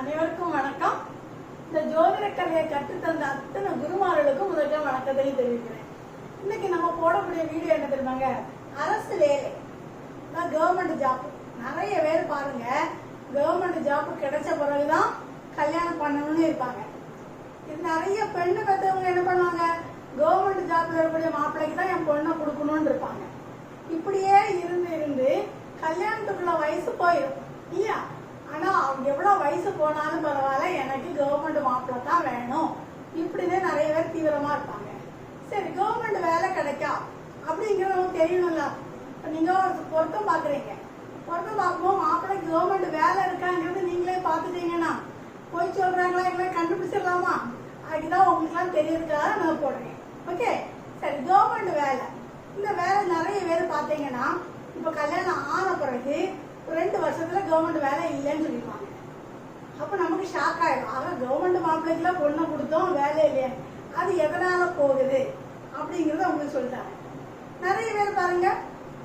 அனைவருக்கும் வணக்கம். இந்த ஜோதிட கலையை கற்றுத்தந்த அத்தனை குருமார்களுக்கும் முதல்ல வணக்கத்தை தெரிவிக்கிறேன். இன்னைக்கு நம்ம போடக்கூடிய வீடியோ என்ன தெரியுமாங்க? அரசு வேலை. கவர்மெண்ட் ஜாப் நிறைய பேர் பாருங்க கவர்மெண்ட் ஜாப் கிடைச்ச பிறகுதான் கல்யாணம் பண்ணணும்னு இருப்பாங்க. இது நிறைய பெண்ணு பெற்றவங்க என்ன பண்ணுவாங்க? கவர்மெண்ட் ஜாப்ல இருக்கக்கூடிய மாப்பிள்ளைக்கு தான் என் பொண்ணை கொடுக்கணும்னு இருப்பாங்க. இப்படியே இருந்து இருந்து கல்யாணத்துக்குள்ள வயசு போயிடும் இல்லையா? ஆனா அவங்க எவ்வளவு வயசு போனாலும் பரவாயில்ல எனக்கு கவர்மெண்ட் மாப்பிள்ள தான் வேணும். இப்படிதான் நிறைய பேர் தீவிரமா இருப்பாங்க. சரி கவர்மெண்ட் வேலை கிடைக்கா? அப்படிங்கிறது தெரியணும்ல. இப்போ நீங்க ஒரு பொருத்தம் பாக்குறீங்க பொருத்தம் பார்க்கும்போது மாப்பிள்ளைக்கு கவர்மெண்ட் வேலை இருக்காங்கிறது நீங்களே பார்த்துட்டீங்கன்னா போய் சொல்றாங்களா எங்களை கண்டுபிடிச்சிடலாமா? அதுதான் உங்களுக்குலாம் தெரியறதுக்காக நான் போடுறேன். ஓகே சரி கவர்மெண்ட் வேலை. இந்த வேலை நிறைய பேர் பார்த்தீங்கன்னா இப்போ கல்யாணம் ஆன பிறகு ரெண்டு வருஷத்துல கவர்மெண்ட் வேலை இல்லைன்னு சொல்லிடுவாங்க அப்போ நமக்கு ஷாக் ஆயிடும். ஆக கவர்மெண்ட் மாப்பிள்ளைக்குலாம் பொண்ணை கொடுத்தோம் வேலை இல்லையா. அது எதனால போகுது அப்படிங்கறத உங்களுக்கு சொல்லிட்டாங்க. நிறைய பேர் பாருங்க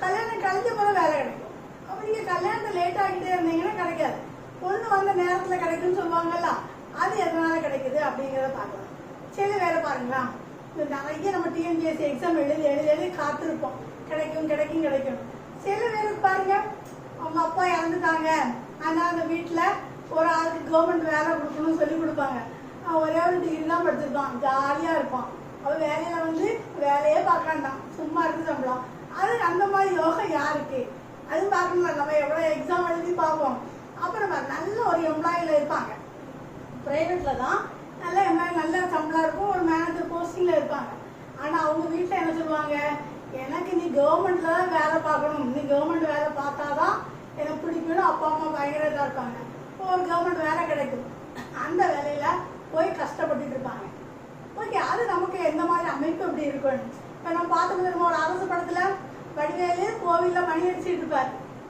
கல்யாணம் கழிஞ்ச பிறகு வேலை கிடைக்கும். அப்போ நீங்க கல்யாணத்தை லேட் ஆகிட்டே இருந்தீங்கன்னா கிடைக்காது. பொண்ணு வந்த நேரத்துல கிடைக்கும்னு சொல்லுவாங்கல்ல அது எதனால கிடைக்குது அப்படிங்கிறத பார்க்கலாம். சரி வேலை பாருங்களா இந்த நிறைய நம்ம டிஎன்பிஎஸ்சி எக்ஸாம் எழுதி எழுதி எழுதி காத்திருப்போம். கிடைக்கும் கிடைக்கும் கிடைக்கும். சில பேருக்கு பாருங்க அவங்க அப்பா இறந்துட்டாங்க. ஆனால் அந்த வீட்டுல ஒரு ஆளுக்கு கவர்மெண்ட் வேலை கொடுக்கணும்னு சொல்லி கொடுப்பாங்க. அவன் ஒரே ஒரு டிகிரி தான் படிச்சிருப்பான். ஜாலியா இருப்பான். அவன் வேலையில வந்து வேலையே பார்க்காண்டான் சும்மா இருந்து சம்பளம். அது அந்த மாதிரி யோகா யாருக்கு? அது பார்க்கணும் நம்ம எவ்வளவு எக்ஸாம் எழுதி பார்ப்போம். அப்புறம் நல்ல ஒரு எம்ப்ளாயில இருப்பாங்க. பிரைவேட்ல தான் நல்ல எம்ப்ளாயி நல்ல சம்பளம் இருக்கும். ஒரு மேனேஜர் போஸ்டிங்ல இருப்பாங்க. ஆனா அவங்க வீட்டில் என்ன சொல்லுவாங்க? எனக்கு நீ கவர்மெண்ட்ல தான் வேலை பார்க்கணும். நீ கவர்மெண்ட் வேலை பார்த்தாதான் எனக்கு பிடிக்கும்னு அப்பா அம்மா பயங்கர இதாக இருப்பாங்க. ஒரு கவர்மெண்ட் வேலை கிடைக்கும். அந்த வேலையில் போய் கஷ்டப்பட்டுட்டு இருப்பாங்க. ஓகே அது நமக்கு எந்த மாதிரி அமைப்பு எப்படி இருக்கணும்? இப்போ நம்ம பார்த்து தெரியுமா ஒரு அரசு படத்தில் வடிவேலு கோவில்ல மணி அடிச்சுட்டு இருப்பார்.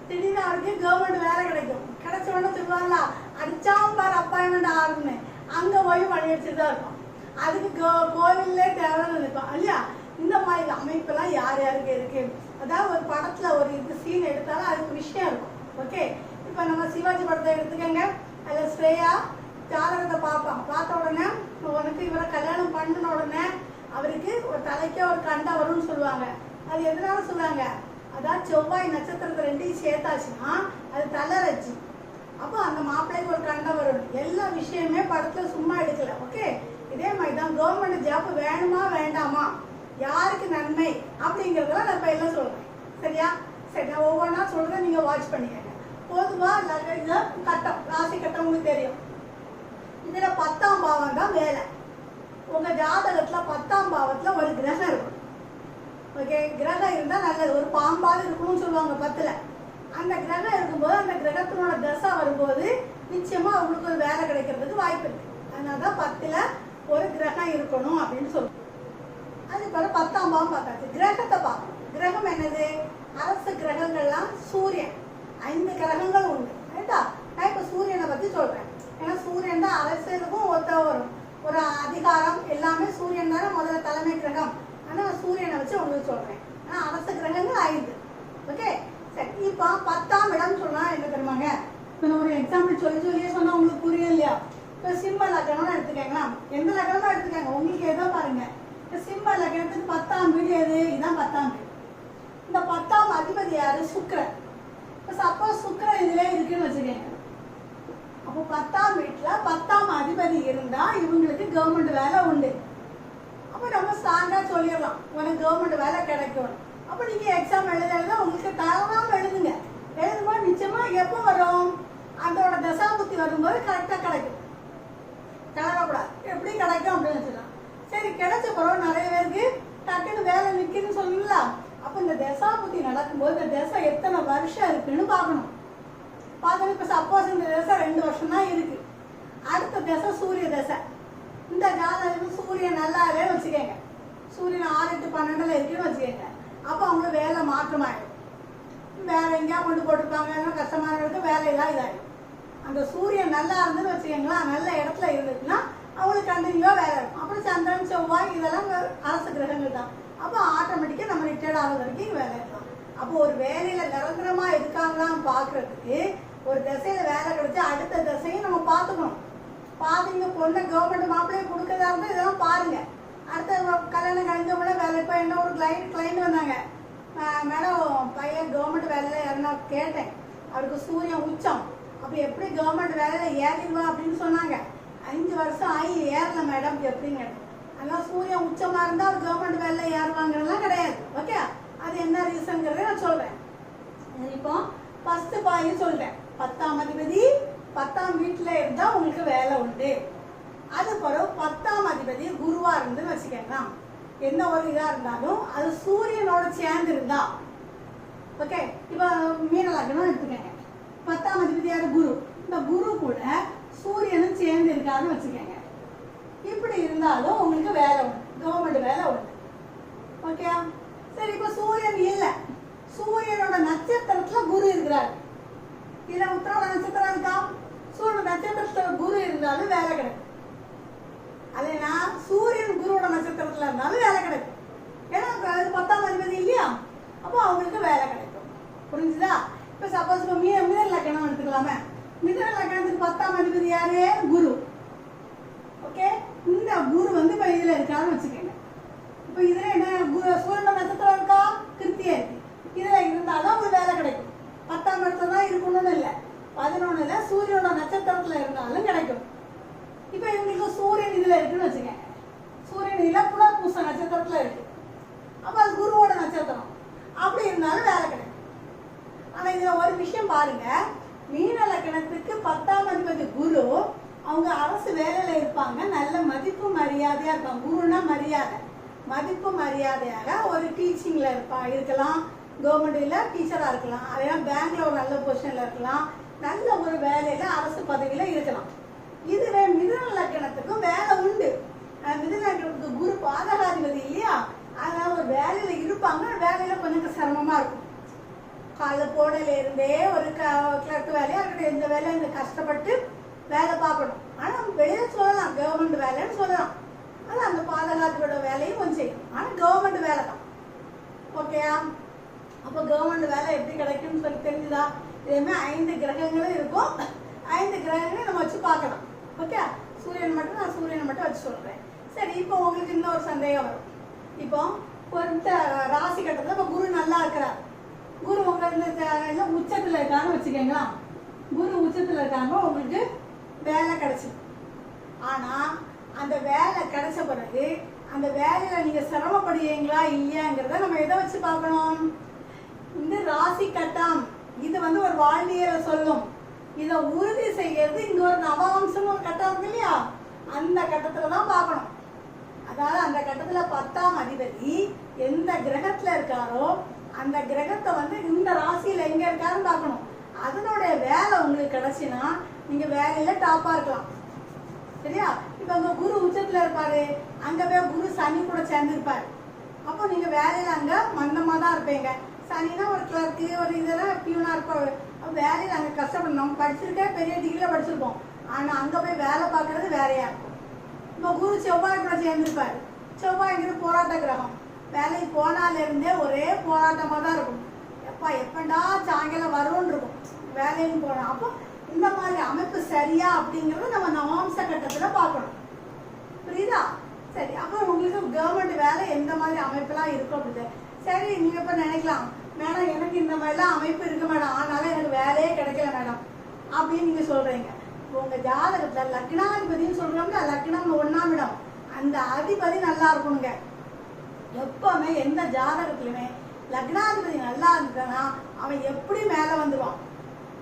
திடீர்னு அவருக்கு கவர்மெண்ட் வேலை கிடைக்கும். கிடைச்ச உடனே சொல்லுவாங்களா அடிச்சாம் பார் அப்பாயின்மெண்ட் ஆகுதுன்னு அங்கே போய் மணி அடிச்சுட்டு தான் இருக்கும் அதுக்கு கோ- கோவில்லே தேவைன்னு நினைப்போம் இல்லையா? இந்த மாதிரி அமைப்பெல்லாம் யார் யாருக்கு இருக்கு? அதாவது ஒரு படத்தில் ஒரு இது சீன் எடுத்தாலும் அதுக்கு விஷயம் இருக்கும். ஓகே? இப்போ நம்ம சிவாஜி படத்தை எடுத்துக்கோங்க. அதில் ஸ்ரேயா ஜாதகத்தை பார்ப்பான் பார்த்த உடனே உனக்கு இவரை கல்யாணம் பண்ணின உடனே அவருக்கு ஒரு தலைக்கே ஒரு கண்டா வரும்னு சொல்லுவாங்க. அது எதனால சொல்லுவாங்க அதான் செவ்வாய் நட்சத்திரத்தை ரெண்டையும் சேர்த்தாச்சுன்னா அது தலரச்சு அப்போ அந்த மாப்பிள்ளைக்கு ஒரு கண்டை வரும். எல்லா விஷயமே படத்தில் சும்மா எடுக்கல. ஓகே? இதே மாதிரி தான் கவர்மெண்ட் ஜாப் வேணுமா வேண்டாமா? யாருக்கு நன்மை? அப்படிங்கிறதெல்லாம் நான் இப்போ எல்லாம் சொல்கிறேன் சரியா? சரி நான் ஒவ்வொன்றா சொல்கிறேன் நீங்கள் வாட்ச் பண்ணிக்கங்க. பொதுவா லக- கட்டம். ராசி கட்டம் உங்களுக்கு தெரியும். இதுல பத்தாம் பாவம் தான் வேலை. உங்க ஜாதகத்துல பத்தாம் பாவத்துல ஒரு கிரகம் இருக்கும். ஓகே கிரகம் இருந்தா நல்லது. ஒரு பாம்பாவது இருக்கணும்னு சொல்லுவாங்க பத்துல. அந்த கிரகம் இருக்கும்போது அந்த கிரகத்தினோட தசை வரும்போது நிச்சயமா அவங்களுக்கு ஒரு வேலை கிடைக்கிறதுக்கு வாய்ப்பு இருக்கு. அதனாலதான் பத்துல ஒரு கிரகம் இருக்கணும் அப்படின்னு சொல்லுவோம் அது பிறகு பத்தாம் பாவம் பார்த்தாச்சு. கிரகத்தை பார்க்கணும் கிரகம் என்னது? அரசு கிரகங்கள்லாம் சூரியன். ஐந்து கிரகங்கள் உண்டு. ரைட்டா நான் இப்போ சூரியனை பற்றி சொல்கிறேன் ஏன்னா சூரியன் தான் அரசியலுக்கும் ஒத்த வரும் ஒரு அதிகாரம் எல்லாமே சூரியன் தானே முதல்ல தலைமை கிரகம். ஆனால் சூரியனை வச்சு உங்களுக்கு சொல்கிறேன் ஆனால் அரசு கிரகங்கள் ஐந்து. ஓகே? சரி இப்போ பத்தாம் இடம் சொன்னால் என்ன தெரியுமாங்க இப்போ நான் ஒரு எக்ஸாம்பிள் சொல்லி சொல்லியே சொன்னால் உங்களுக்கு புரியும் இல்லையா? இப்போ சிம்ம லக்னம்னு எடுத்துக்கங்களா எந்த லக்னமும் எடுத்துக்கங்க. உங்களுக்கு ஏதோ பாருங்க. இப்போ சிம்ம லக்னத்துக்கு பத்தாம் வீடு எது? இதுதான் பத்தாம் வீடு. இந்த பத்தாம் அதிபதி யாரு? சுக்கரன். இப்போ சப்போஸ் சுக்கிரன் இதுல இருக்குன்னு வச்சுக்கோங்க அப்போ பத்தாம் வீட்டில் பத்தாம் அதிபதி இருந்தா இவங்களுக்கு கவர்மெண்ட் வேலை உண்டு. அப்போ நம்ம ஸ்ட்ராங்காக சொல்லிடலாம். உனக்கு கவர்மெண்ட் வேலை கிடைக்கும். அப்போ நீங்கள் எக்ஸாம் எழுத எழுத உங்களுக்கு தரவாம எழுதுங்க. எழுதும்போது நிச்சயமாக எப்போ வரும்? அதோட தசாபுத்தி வரும்போது கரெக்டாக கிடைக்கும். கிளறக்கூடாது எப்படி கிடைக்கும் அப்படின்னு வச்சுக்கலாம். சரி கிடைச்ச பிறகு நிறைய பேருக்கு டக்குன்னு வேலை நிற்கிதுன்னு சொல்லலாம் அப்போ இந்த தசாபுத்தி நடக்கும்போது இந்த தசை எத்தனை வருஷம் இருக்குன்னு பார்க்கணும். பார்த்தோம் இப்போ சப்போஸ் இந்த தசை ரெண்டு வருஷம் தான் இருக்கு. அடுத்த தசை சூரிய தசை. இந்த ஜாதகம் சூரியன் நல்லாவே வச்சுக்கோங்க. சூரியன் ஆறு எட்டு பன்னெண்டுல இருக்குன்னு வச்சுக்கோங்க. அப்போ அவங்களுக்கு வேலை மாற்றமாயிடும். வேற எங்கேயா கொண்டு போட்டிருப்பாங்க. கஷ்டமான இடத்துக்கு வேலை இதாக இதாகிடும் அந்த சூரியன் நல்லா இருந்துன்னு வச்சுக்கோங்களேன் நல்ல இடத்துல இருந்துச்சுன்னா அவங்களுக்கு கண்டினியூவாக வேலை இருக்கும். அப்புறம் சந்திரன் செவ்வாய் இதெல்லாம் அரசு கிரகங்கள் தான் அப்போ ஆட்டோமேட்டிக்காக நம்ம ரிட்டையர்ட் ஆகிற வரைக்கும் வேலை இருக்கலாம் அப்போ ஒரு வேலையில் நிரந்தரமாக இருக்காங்களான்னு பார்க்குறதுக்கு ஒரு திசையில் வேலை கிடைச்சி அடுத்த திசையும் நம்ம பார்த்துக்கணும். பாத்தீங்க பொண்ணு கவர்மெண்ட் மாப்பிள்ளையை கொடுக்கறதா இருந்தால் இதெல்லாம் பாருங்கள் அடுத்த கல்யாணம் கழிஞ்சவங்களே வேலை இப்போ என்ன ஒரு கிளைண்ட் கிளைண்ட் வந்தாங்க. மேடம் பையன் கவர்மெண்ட் வேலையில் யாருன்னா கேட்டேன். அவருக்கு சூரியன் உச்சம். அப்போ எப்படி கவர்மெண்ட் வேலையில் ஏறிடுவா? அப்படின்னு சொன்னாங்க. அஞ்சு வருஷம் ஆகி ஏறல மேடம் எப்படிங்க? அதெல்லாம் சூரியன் உச்சமா இருந்தா அவர் கவர்மெண்ட் வேலை ஏறுவாங்கிறதுலாம் கிடையாது. ஓகே அது என்ன ரீசன்ங்கிறத நான் சொல்றேன். இப்போ ஃபர்ஸ்ட் பாயிண்ட் சொல்றேன். பத்தாம் அதிபதி பத்தாம் வீட்டில் இருந்தா உங்களுக்கு வேலை உண்டு. அது பிறகு பத்தாம் அதிபதி குருவா இருந்துன்னு வச்சுக்கோங்க என்ன ஒரு இதாக இருந்தாலும் அது சூரியனோட சேர்ந்து இருந்தா. ஓகே இப்போ மீன எடுத்துக்கோங்க. பத்தாம் அதிபதி யார்? குரு. இந்த குரு கூட சூரியனும் சேர்ந்து இருக்காருன்னு வச்சுக்கோங்க. இப்படி இருந்தாலும் உங்களுக்கு வேலை உண்டு. கவர்மெண்ட் வேலை உண்டு. ஓகே சரி இப்போ சூரியன் இல்லை. சூரியனோட நட்சத்திரத்துல குரு இருக்கிறார். இதுல உத்தராட நட்சத்திரம் இருக்கா? சூரியன் நட்சத்திரத்துல குரு இருந்தாலும் வேலை கிடைக்கும். அதேனா சூரியன் குருவோட நட்சத்திரத்துல இருந்தாலும் வேலை கிடைக்கும். ஏன்னா அது பத்தாம் அதிபதி இல்லையா? அப்போ அவங்களுக்கு வேலை கிடைக்கும். புரிஞ்சுதா? இப்போ சப்போஸ் இப்போ மீ மிதன லக்கணம் எடுத்துக்கலாமே. மிதன லக்கணத்துக்கு பத்தாம் அதிபதி யாரு? குரு. ஓகே குரு வந்து இப்போ இதில் இருக்கான்னு வச்சுக்கோங்க. இப்போ இதில் என்ன குரு சூரியன் நட்சத்திரம் இருக்கா? கிருத்தியா இருக்கு. இதுல இருந்தாலும் ஒரு வேலை கிடைக்கும். பத்தாம் இடத்துல தான் இருக்கணும்னு இல்லை. பதினொன்றுல சூரியனோட நட்சத்திரத்தில் இருந்தாலும் கிடைக்கும். இப்போ இவங்களுக்கு சூரியன் இதில் இருக்குன்னு வச்சுக்கோங்க. சூரியன் இதில் புனர்பூச நட்சத்திரத்தில் இருக்கு. அப்போ அது குருவோட நட்சத்திரம். அப்படி இருந்தாலும் வேலை கிடைக்கும். ஆனால் இதில் ஒரு விஷயம் பாருங்க. மீன லக்கணத்துக்கு பத்தாம் அதிபதி குரு அரசு வேலையில் இருப்பாங்க. நல்ல மதிப்பு மரியாதையாக இருப்பாங்க. குருன்னா மரியாதை. மதிப்பு மரியாதையாக ஒரு டீச்சிங்கில் இருப்பா இருக்கலாம். கவர்மெண்ட்டில் டீச்சராக இருக்கலாம். அதெல்லாம் பேங்க்கில் ஒரு நல்ல பொசிஷனில் இருக்கலாம். நல்ல ஒரு வேலையில் அரசு பதவியில் இருக்கலாம். இதுவே மிதுன லக்கணத்துக்கும் வேலை உண்டு. அஹ் மிதுன லக்கணத்துக்கு குரு பாதகாதிபதி இல்லையா? அதனால் ஒரு வேலையில் இருப்பாங்க. வேலையில் கொஞ்சம் சிரமமாக இருக்கும். காலைல போடையில ஒரு க கிளர்க்கு வேலையாக இருக்கட்டும். எந்த வேலையும் இந்த கஷ்டப்பட்டு வேலை பார்க்கணும். ஆனா வெளியில சொல்லலாம் கவர்மெண்ட் வேலைன்னு சொல்லலாம். ஆனால் அந்த பாதுகாப்போட வேலையும் கொஞ்சம் செய்யும் ஆனால் கவர்மெண்ட் வேலை தான் ஓகேயா அப்போ கவர்மெண்ட் வேலை எப்படி கிடைக்கும்னு சொல்லி தெரிஞ்சுதா? இதேமாதிரி ஐந்து கிரகங்களும் இருக்கும். ஐந்து கிரகங்களையும் நம்ம வச்சு பார்க்கலாம். ஓகே சூரியன் மட்டும் நான் சூரியனை மட்டும் வச்சு சொல்கிறேன் சரி இப்போ உங்களுக்கு இன்னொரு சந்தேகம் வரும். இப்போ ஒருத்த ராசி கட்டத்தில் இப்போ குரு நல்லா இருக்கிறார். குரு உங்கள் இந்த உச்சத்தில் இல்ல இருக்கான்னு வச்சுக்கோங்களா குரு உச்சத்தில் இருக்காங்க உங்களுக்கு வேலை கிடச்சிது ஆனால் அந்த வேலை கிடைச்ச பிறகு அந்த வேலையில் நீங்கள் சிரமப்படுவீங்களா இல்லையாங்கிறத நம்ம எதை வச்சு பார்க்கணும்? இந்த ராசி கட்டம் இது வந்து ஒரு வாழ்வியலை சொல்லும். இதை உறுதி செய்யறது இங்க ஒரு நவாம்சம் ஒரு கட்டம் இருக்கு இல்லையா? அந்த கட்டத்துல தான் பார்க்கணும். அதாவது அந்த கட்டத்துல பத்தாம் அதிபதி எந்த கிரகத்துல இருக்காரோ அந்த கிரகத்தை வந்து இந்த ராசியில எங்க இருக்காருன்னு பார்க்கணும். அதனுடைய வேலை உங்களுக்கு கிடச்சின்னா நீங்க வேலையில டாப்பா இருக்கலாம். சரியா? இப்ப உங்க குரு உச்சத்துல இருப்பாரு. அங்க போய் குரு சனி கூட சேர்ந்து இருப்பாரு. அப்போ நீங்க வேலையில அங்க மந்தமா தான் இருப்பீங்க. சனினா ஒரு கிளர்க்கு ஒரு இதெல்லாம் பியூனா இருப்பாரு. அப்ப வேலையில அங்க கஷ்டப்படணும். நம்ம படிச்சிருக்கே பெரிய டிகிரியில் படிச்சிருப்போம். ஆனா அங்க போய் வேலை பார்க்கறது வேறையா இருக்கும். இப்போ குரு செவ்வாய் கூட சேர்ந்துருப்பாரு. செவ்வாய்ங்கிறது போராட்ட கிரகம். வேலைக்கு போனால இருந்தே ஒரே போராட்டமா தான் இருக்கும். எப்பா எப்பண்டா சாயங்காலம் வரும்னு இருக்கும். வேலைன்னு போனோம் அப்போ இந்த மாதிரி அமைப்பு சரியா அப்படிங்கறத நம்ம நவாம்ச கட்டத்துல பார்க்கணும். புரியுதா? சரி அப்போ உங்களுக்கு கவர்மெண்ட் வேலை எந்த மாதிரி அமைப்பெல்லாம் இருக்கும் அப்படின்னு. சரி நீங்க இப்ப நினைக்கலாம் மேடம் எனக்கு இந்த மாதிரிலாம் அமைப்பு இருக்கு மேடம். ஆனாலும் எனக்கு வேலையே கிடைக்கல மேடம். அப்படின்னு நீங்க சொல்றீங்க. உங்க ஜாதகத்துல லக்னாதிபதினு சொல்றோம்ல லக்னம் ஒன்னாம் இடம். அந்த அதிபதி நல்லா இருக்கணுங்க. எப்பவுமே எந்த ஜாதகத்திலுமே லக்னாதிபதி நல்லா இருந்ததுன்னா அவன் எப்படி மேல வந்துருவான்?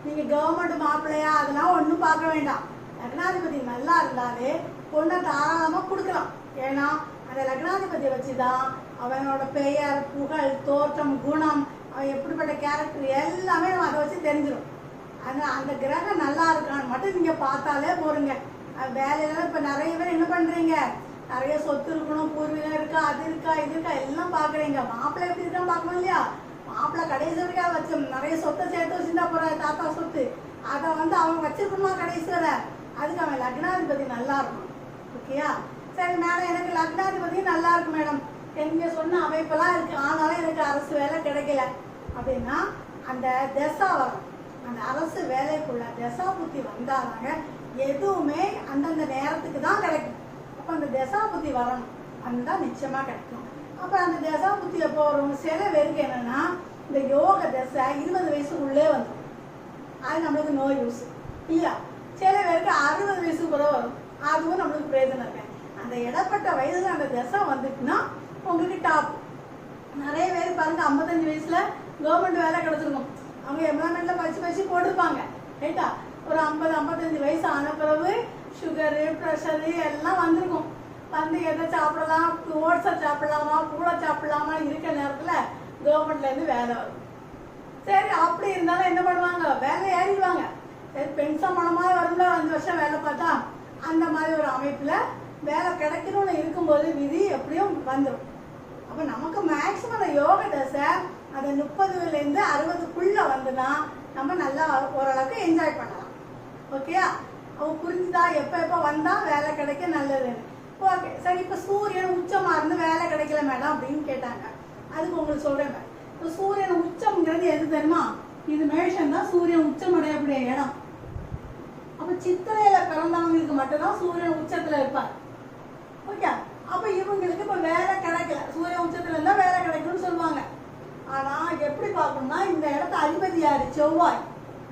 நீங்க கவர்மெண்ட் மாப்பிள்ளையா அதெல்லாம் ஒண்ணும் பார்க்க வேண்டாம். லக்னாதிபதி நல்லா இருந்தாலே பொண்ணை தாராளமா கொடுக்கலாம். ஏன்னா அந்த லக்னாதிபதியை வச்சுதான் அவனோட பெயர் புகழ் தோற்றம் குணம் அவன் எப்படிப்பட்ட கேரக்டர் எல்லாமே நம்ம அதை வச்சு தெரிஞ்சிடும் அந்த அந்த கிரகம் நல்லா இருக்கான்னு மட்டும் நீங்க பார்த்தாலே போறீங்க வேலையெல்லாம் வேலையில இப்ப நிறைய பேர் என்ன பண்றீங்க? நிறைய சொத்து இருக்கணும் பூர்வீகம் இருக்கா அது இருக்கா இது இருக்கா எல்லாம் பாக்குறீங்க மாப்பிள்ளை எப்படி இருக்கான்னு பார்க்கணும் இல்லையா? மாப்பிள்ளை கடைசி வரைக்கும் அதை வச்சு நிறைய சொத்தை சேர்த்து வச்சுருந்தா போற தாத்தா சொத்து. அதை வந்து அவன் வச்சிருக்கணுமா கடைசி வரை? அதுக்கு அவன் லக்னாதிபதி நல்லா இருக்கும் ஓகேயா? சரி மேடம் எனக்கு லக்னாதிபதி நல்லா இருக்கு மேடம். நீங்க சொன்ன அமைப்பெல்லாம் இருக்கு. ஆனாலும் எனக்கு அரசு வேலை கிடைக்கல. அப்படின்னா அந்த தசா வரும். அந்த அரசு வேலைக்குள்ள தசா புத்தி வந்தாங்க எதுவுமே அந்தந்த நேரத்துக்கு தான் கிடைக்கும். அப்போ அந்த தசா புத்தி வரணும். அதுதான் நிச்சயமாக கிடைக்கும். அப்போ அந்த தசா புத்தி எப்போ வரும் சில பேருக்கு என்னன்னா இந்த யோக தசை இருபது வயசுக்குள்ளே வந்துடும் அது நம்மளுக்கு நோ யூஸ் இல்லையா? சில பேருக்கு அறுபது வயசுக்கு கூட வரும். அதுவும் நம்மளுக்கு பிரயோஜனம் இருக்கு. அந்த இடப்பட்ட வயசில் அந்த தசை வந்துட்டுனா உங்களுக்கு டாப் நிறைய பேர் பாருங்க ஐம்பத்தஞ்சு வயசுல கவர்மெண்ட் வேலை கிடைச்சிருக்கும். அவங்க எம்ப்ளாய்மெண்ட்ல படிச்சு படிச்சு போட்டிருப்பாங்க. ரைட்டா ஒரு ஐம்பது ஐம்பத்தஞ்சு வயசு ஆன பிறகு சுகரு ப்ரெஷரு எல்லாம் வந்திருக்கும். வந்து எதை சாப்பிடலாம்? ஓட்ஸை சாப்பிடலாமா? பூளை சாப்பிடலாமா? இருக்க நேரத்தில் கவர்மெண்ட்லேருந்து வேலை வரும். சரி அப்படி இருந்தாலும் என்ன பண்ணுவாங்க? வேலை ஏறிடுவாங்க. சரி பெண் சம்பளமாக வரும்ல அஞ்சு வருஷம் வேலை பார்த்தா அந்த மாதிரி ஒரு அமைப்பில் வேலை கிடைக்கணும்னு இருக்கும்போது விதி எப்படியும் வந்துடும் அப்போ நமக்கு மேக்ஸிமம் அந்த யோக தசை அந்த முப்பதுலேருந்து அறுபதுக்குள்ளே வந்துன்னா நம்ம நல்லா ஓரளவுக்கு என்ஜாய் பண்ணலாம். ஓகேயா அவ புரிஞ்சுதா? எப்போ எப்போ வந்தால் வேலை கிடைக்க நல்லதுன்னு. ஓகே சரி இப்போ சூரியன் உச்சமாக இருந்து வேலை கிடைக்கல மேடம் அப்படின்னு கேட்டாங்க. அதுக்கு உங்களுக்கு சொல்கிறேன் இப்போ சூரியன் உச்சம்ங்கிறது எது தெரியுமா? இது மேஷம் தான் சூரியன் உச்சம் அடையக்கூடிய இடம். அப்போ சித்திரையில் பிறந்தவங்களுக்கு மட்டும்தான் சூரியன் உச்சத்தில் இருப்பார். ஓகே அப்போ இவங்களுக்கு இப்போ வேலை கிடைக்கல. சூரியன் உச்சத்தில் இருந்தால் வேலை கிடைக்கும்னு சொல்லுவாங்க. ஆனால் எப்படி பார்க்கணும்னா இந்த இடத்த அதிபதி யாரு? செவ்வாய்.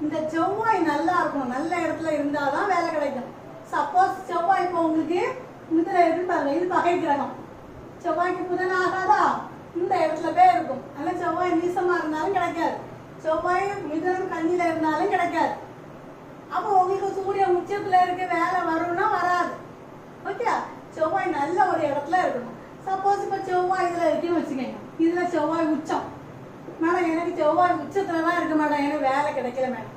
இந்த செவ்வாய் நல்லா இருக்கும் நல்ல இடத்துல இருந்தால் தான் வேலை கிடைக்கும். சப்போஸ் செவ்வாய் இப்போ உங்களுக்கு இதுல இருக்கு இது பகை கிரகம். செவ்வாய்க்கு புதன் ஆகாதா? இந்த இடத்துல போய் இருக்கும். ஆனா செவ்வாய் நீசமா இருந்தாலும் கிடைக்காது. செவ்வாய் மிதனம் கண்ணில இருந்தாலும் கிடைக்காது. அப்போ உங்களுக்கு சூரியன் உச்சத்துல இருக்க வேலை வரும்னா வராது. ஓகே? செவ்வாய் நல்ல ஒரு இடத்துல இருக்கணும். சப்போஸ் இப்ப செவ்வாய் இதுல இருக்குன்னு வச்சுக்கோங்க. இதுல செவ்வாய் உச்சம். மேடம் எனக்கு செவ்வாய் உச்சத்துல தான் இருக்கு மேடம். எனக்கு வேலை கிடைக்கல மேடம்.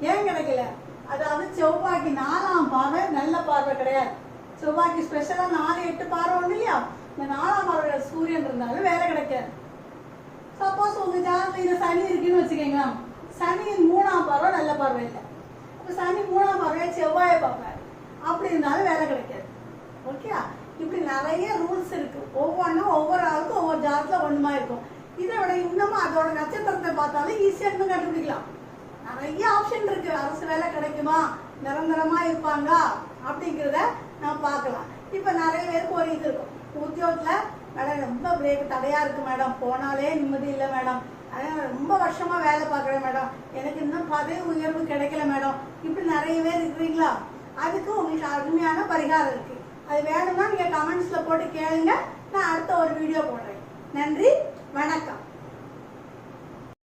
ஏன் கிடைக்கல? அதாவது செவ்வாய்க்கு நாலாம் பார்வை நல்ல பார்வை கிடையாது. செவ்வாய்க்கு ஸ்பெஷலாக நாலு எட்டு பார்வை ஒன்று இல்லையா? இந்த நாலாம் பார்வை சூரியன் இருந்தாலும் வேலை கிடைக்காது. சப்போஸ் உங்கள் ஜாதகத்தில் சனி இருக்குன்னு வச்சுக்கோங்களேன். சனியின் மூணாம் பார்வை நல்ல பார்வை இல்லை இப்போ சனி மூணாம் பார்வையை செவ்வாயை பார்ப்பார். அப்படி இருந்தாலும் வேலை கிடைக்காது. ஓகே இப்படி நிறைய ரூல்ஸ் இருக்கு. ஒவ்வொன்றும் ஒவ்வொரு ஆளுக்கும் ஒவ்வொரு ஜாதத்துல ஒன்றுமா இருக்கும். இதை விட இன்னமும் அதோட நட்சத்திரத்தை பார்த்தாலும் ஈஸியாக இருந்து கண்டுபிடிக்கலாம். நிறைய ஆப்ஷன் இருக்கு. அரசு வேலை கிடைக்குமா? நிரந்தரமா இருப்பாங்க அப்படிங்கிறத நான் பார்க்கலாம். இப்போ நிறைய பேருக்கு ஒரு இது இருக்கும். உத்தியோகத்தில் மேடம் ரொம்ப பிரேக் தடையாக இருக்குது மேடம். போனாலே நிம்மதி இல்லை மேடம். அதனால் ரொம்ப வருஷமாக வேலை பார்க்குறேன் மேடம். எனக்கு இன்னும் பதவி உயர்வு கிடைக்கல மேடம். இப்படி நிறைய பேர் இருக்கிறீங்களா? அதுக்கு உங்களுக்கு அருமையான பரிகாரம் இருக்குது அது வேணும்னா நீங்கள் கமெண்ட்ஸில் போட்டு கேளுங்க. நான் அடுத்த ஒரு வீடியோ போடுறேன். நன்றி. வணக்கம்.